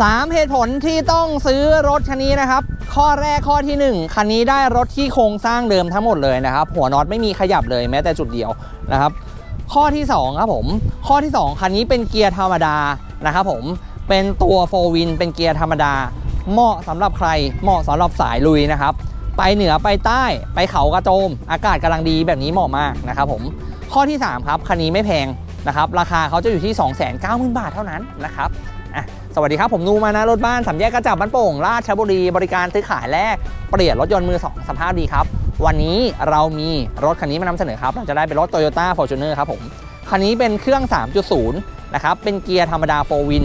3 เหตุผลที่ต้องซื้อรถคันนี้นะครับ ข้อแรกข้อที่ 1 คันนี้ได้รถที่โครงสร้างเดิมทั้งหมดเลยนะครับ หัวน็อตไม่มีขยับเลยแม้แต่จุดเดียวนะครับ ข้อที่ 2 ครับผม ข้อที่ 2 คันนี้เป็นเกียร์ธรรมดานะครับผมเป็นตัวโฟวินเป็นเกียร์ธรรมดา เหมาะสำหรับใคร เหมาะสำหรับสายลุยนะครับ ไปเหนือไปใต้ไปเขากระโจม อากาศกำลังดีแบบนี้เหมาะมากนะครับผมข้อที่ 3 ครับคันนี้ไม่แพงนะครับ ราคาเขาจะอยู่ที่ 290,000 บาทเท่านั้นนะครับ สวัสดีครับ ผมนูมานะรถบ้านสามแยกกระจับบ้านโป่ง ราชบุรีบริการซื้อขายแลกเปลี่ยนรถยนต์มือ 2 สภาพดีครับ วันนี้เรามีรถคันนี้มานำเสนอครับเราจะได้เป็นรถ Toyota Fortuner ครับผม คันนี้เป็นเครื่อง 3.0 นะครับ เป็นเกียร์ธรรมดา4 win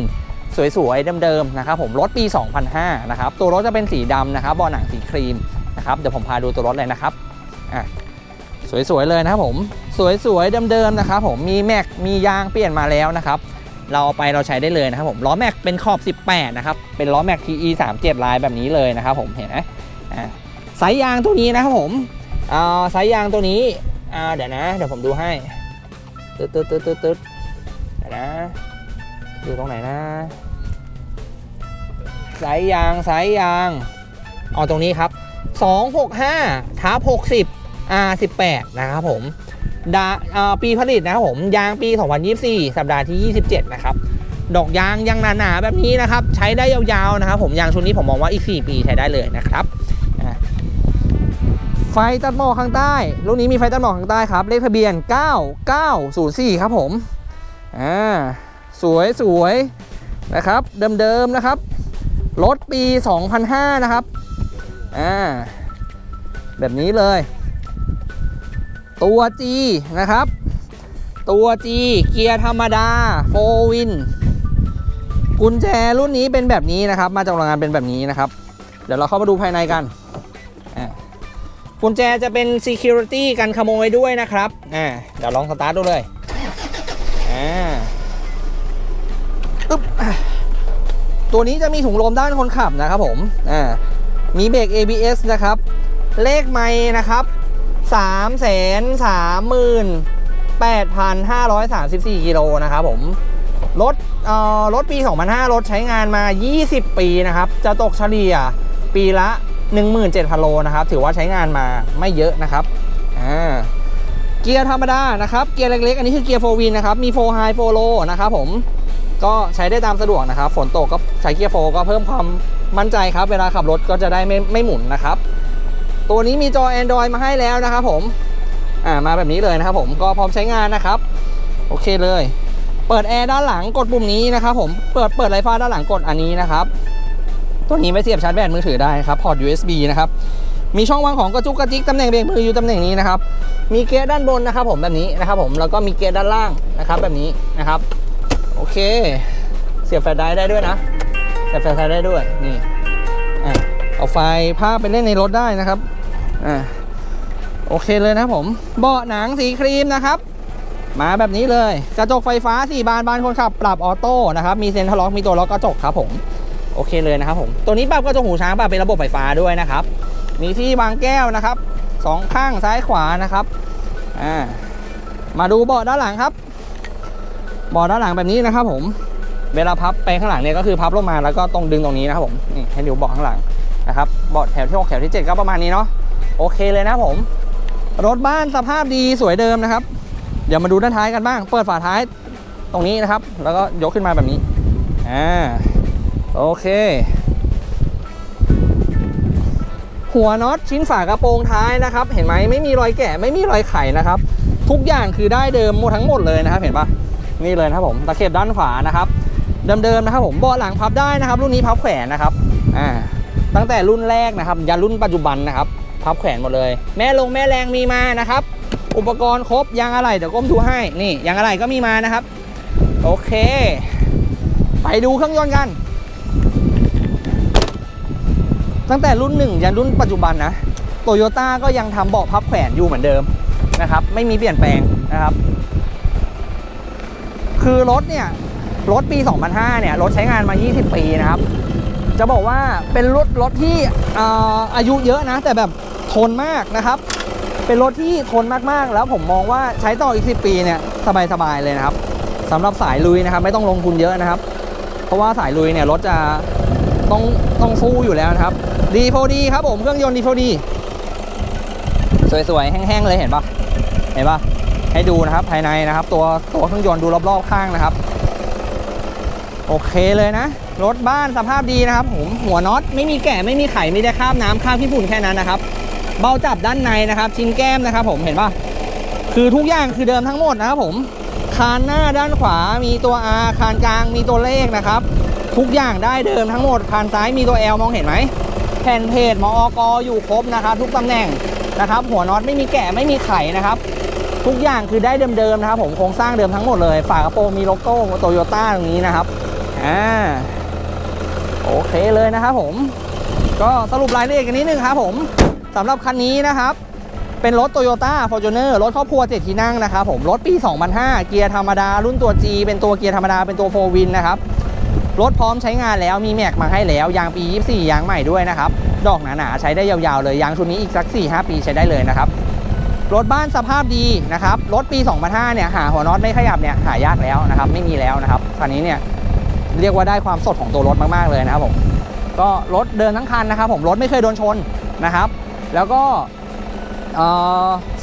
สวยๆเดิมๆนะครับผมรถปี 2005 นะครับ ตัวรถจะเป็นสีดำนะครับบาะหนังสีครีมนะครับเดี๋ยวผมพาดูตัวรถเลยนะครับอะสวยๆเลยนะครับผม สวยๆเดิมๆนะครับผมมีแม็กมียางเปลี่ยนมาแล้วนะครับ เราเอาไปเราใช้ได้เลยนะครับผมล้อแม็กเป็นขอบ 18 นะครับ เป็นล้อแม็ก TE 37ลายแบบนี้เลยนะครับผมเห็นไหมอ่าสายยางตัวนี้นะครับผมอ่าสายยางตัวนี้อ่าเดี๋ยวนะ เดี๋ยวผมดูให้ตึ๊ดตึ๊ดตึ๊ดตึ๊ดตึ๊ดเดี๋ยวนะอยู่ตรงไหนนะสายยางสายยางเอาตรงนี้ครับ 265ทับ60 R18 นะครับผม ดาปีผลิตนะครับผมยางปี 2024 สัปดาห์ที่ 27 นะครับ ดอกยางยังหนาๆแบบนี้นะครับ ใช้ได้ยาวๆนะครับผมยางชุดนี้ผมมองว่าอีก 4 ปีใช้ได้เลยนะครับไฟตัดหมอกข้างใต้รุ่นนี้มีไฟตัดหมอกข้างใต้ครับเลขทะเบียน 9904 ครับผมอ่าสวยสวยๆนะครับ เดิมๆนะครับรถปี 2005 นะครับอ่าแบบนี้เลย ตัว G นะครับ ตัว G เกียร์ธรรมดา4 win กุญแจรุ่นนี้เป็นแบบนี้นะครับ มาจากโรงงานเป็นแบบนี้นะครับ เดี๋ยวเราเข้ามาดูภายในกันกุญแจจะเป็น security กันขโมยด้วยนะครับเดี๋ยวลองสตาร์ทดูเลยอึ๊บตัวนี้จะมีถุงลมด้านคนขับนะครับผมมีเบรก ABS นะครับ เลขไม้นะครับ 3 3 3 8,534กิโลนะครับผม รถเอ่อรถปี 2005 รถใช้งานมา 20 ปีนะครับ จะตกเฉลี่ยปีละ 17,000 โลนะครับ ถือว่าใช้งานมาไม่เยอะนะครับ อ่า เกียร์ธรรมดานะครับ เกียร์เล็กๆ อันนี้คือเกียร์4 win นนะครับ มี4 high 4 low นะครับผม ก็ใช้ได้ตามสะดวกนะครับ ฝนตกก็ใช้เกียร์4ก็เพิ่มความมั่นใจครับ เวลาขับรถก็จะได้ไม่ไม่หมุนนะครับ ตัวนี้มีจอ Android มาให้แล้วนะครับผมอ่ามาแบบนี้เลยนะครับผมก็พร้อมใช้งานนะครับ โอเคเลย เปิดแอร์ด้านหลังกดปุ่มนี้นะครับผมเปิดเปิดไฟฟ้าด้านหลังกดอันนี้นะครับ ตัวนี้ไม่เสียบชาร์จแบตมือถือได้ครับพอร์ต USB นะครับมีช่องวางของกระจุกกระจิกตำแหน่งเบรกมืออยู่ตำแหน่งนี้นะครับมีเกียร์ด้านบนนะครับผมแบบนี้นะครับผมแล้วก็มีเกียร์ด้านล่างนะครับแบบนี้นะครับโอเค เสียบแฟลชไดร์ได้ด้วยนะเสียบแฟลชไดร์ได้ด้วยนี่อะเอาไฟภาพไปเล่นในรถได้นะครับ อ่าโอเคเลยนะผมเบาะหนังสีครีมนะครับ มาแบบนี้เลย กระจกไฟฟ้า 4 บานบานคนขับ ปรับออโต้นะครับ มีเซ็นทรัลล็อกมีตัวล็อกกระจกครับผมโอเคเลยนะครับผมตัวนี้ปรับกระจกหูช้างปรับเป็นระบบไฟฟ้าด้วยนะครับ มีที่วางแก้วนะครับสองข้างซ้ายขวานะครับอ่ามาดูเบาะด้านหลังครับเบาะด้านหลังแบบนี้นะครับ ผมเวลาพับไปข้างหลังเนี่ยก็คือพับลงมาแล้วก็ตรงดึงตรงนี้นะครับผมนี่ให้ดูเบาะข้างหลังนะครับเบาะแถวที่6แถวที่ 7 ก็ประมาณนี้เนาะ โอเคเลยนะผม รถบ้านสภาพดีสวยเดิมนะครับ เดี๋ยวมาดูด้านท้ายกันบ้าง เปิดฝาท้ายตรงนี้นะครับ แล้วก็ยกขึ้นมาแบบนี้อ่าโอเค หัวน็อตชิ้นฝากระโปรงท้ายนะครับ เห็นไหมไม่มีรอยแกะไม่มีรอยไขนะครับ ทุกอย่างคือได้เดิมหมดทั้งหมดเลยนะครับ เห็นปะนี่เลยนะครับผมตะเข็บด้านขวานะครับเดิมๆนะครับผมเบาะหลังพับได้นะครับ รุ่นนี้พับแขวนนะครับอ่าตั้งแต่รุ่นแรกนะครับยันรุ่นปัจจุบันนะครับ พับแขวนหมดเลย แม่ลงแม่แรงมีมานะครับ อุปกรณ์ครบยางอะไรเดี๋ยวก้มดูให้นี่ยางอะไรก็มีมานะครับ โอเค ไปดูเครื่องยนต์กัน ตั้งแต่รุ่นหนึ่งยันรุ่นปัจจุบันนะโตโยต้าก็ยังทำเบาะพับแขวนอยู่เหมือนเดิมนะครับ ไม่มีเปลี่ยนแปลงนะครับ คือรถเนี่ยรถปี 2005 เนี่ย รถใช้งานมา 20 ปีนะครับ จะบอกว่าเป็นรถรถที่เอ่อายุเยอะนะ แต่แบบทนมากนะครับ เป็นรถที่ทนมากๆ แล้วผมมองว่าใช้ต่ออีก 10 ปีเนี่ยสบายๆเลยนะครับสำหรับสายลุยนะครับ ไม่ต้องลงทุนเยอะนะครับ เพราะว่าสายลุยเนี่ยรถจะต้องต้องสู้อยู่แล้วนะครับดีโฟดีครับผมเครื่องยนต์ดีโฟดีสวยๆแห้งๆเลยเห็นปะเห็นปะให้ดูนะครับภายในนะครับ ตัวตัวเครื่องยนต์ดูรอบๆข้างนะครับ โอเคเลยนะ รถบ้านสภาพดีนะครับผมหัวน็อตไม่มีแกะไม่มีไขมีแต่คราบน้ำคราบขี้ฝุ่นแค่นั้นนะครับ เบาจับด้านในนะครับชิ้นแก้มนะครับ ผมเห็นปะคือทุกอย่างคือเดิมทั้งหมดนะครับผมคานหน้าด้านขวามีตัว R คานกลางมีตัวเลขนะครับ ทุกอย่างได้เดิมทั้งหมดคานซ้ายมีตัว L มองเห็นไหมแผ่นเพจมอกอยู่ครบนะครับ ทุกตำแหน่งนะครับ หัวน็อตไม่มีแกะไม่มีไขนะครับทุกอย่างคือได้เดิมๆนะครับผมโครงสร้างเดิมทั้งหมดเลย ฝากระโปรงมีโลโก้โตโยต้าตรงนี้นะครับ อ่า โอเคเลยนะครับผม ก็สรุปรายละเอียดกันนิดนึงครับผมสำหรับคันนี้นะครับ เป็นรถ Toyota Fortuner รถครอบครัว 7 ที่นั่งนะครับผม รถปี 2005 เกียร์ธรรมดา รุ่นตัว G เป็นตัวเกียร์ธรรมดา เป็นตัว4 win นะครับ รถพร้อมใช้งานแล้ว มีแม็กมาให้แล้ว ยางปี 24 ยางใหม่ด้วยนะครับ ดอกหนาๆ ใช้ได้ยาวๆ เลย ยางชุดนี้อีกสัก 4-5 ปีใช้ได้เลยนะครับ รถบ้านสภาพดีนะครับ รถปี 2005 เนี่ย หาหัวน็อตไม่ขยับเนี่ย หายากแล้วนะครับ ไม่มีแล้วนะครับ คันนี้เนี่ย เรียกว่าได้ความสดของตัวรถมากๆเลยนะครับผมก็รถเดินทั้งคันนะครับผมรถไม่เคยโดนชนนะครับ แล้วก็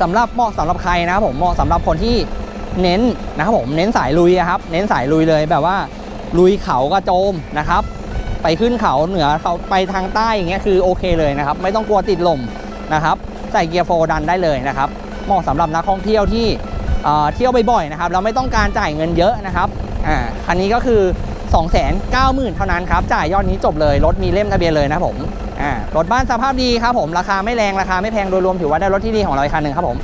สำหรับเหมาะสำหรับใครนะครับผมเหมาะสำหรับคนที่เน้นนะครับผมเน้นสายลุยครับ เน้นสายลุยเลยแบบว่าลุยเขากระโจมนะครับ ไปขึ้นเขาเหนือเขาไปทางใต้อย่างเงี้ยคือโอเคเลยนะครับ ไม่ต้องกลัวติดลมนะครับใส่เกียร์โฟร์ดันได้เลยนะครับเหมาะสำหรับนักท่องเที่ยวที่เอ่อเที่ยวบ่อยๆนะครับ เราไม่ต้องการจ่ายเงินเยอะนะครับอ่าคันนี้ก็คือ 290,000 เท่านั้นครับ จ่ายยอดนี้จบเลย รถมีเล่มทะเบียนเลยนะผม อ่า รถบ้านสภาพดีครับผม ราคาไม่แรง ราคาไม่แพง โดยรวมถือว่าได้รถที่ดีของเราอีกคันหนึ่งครับผม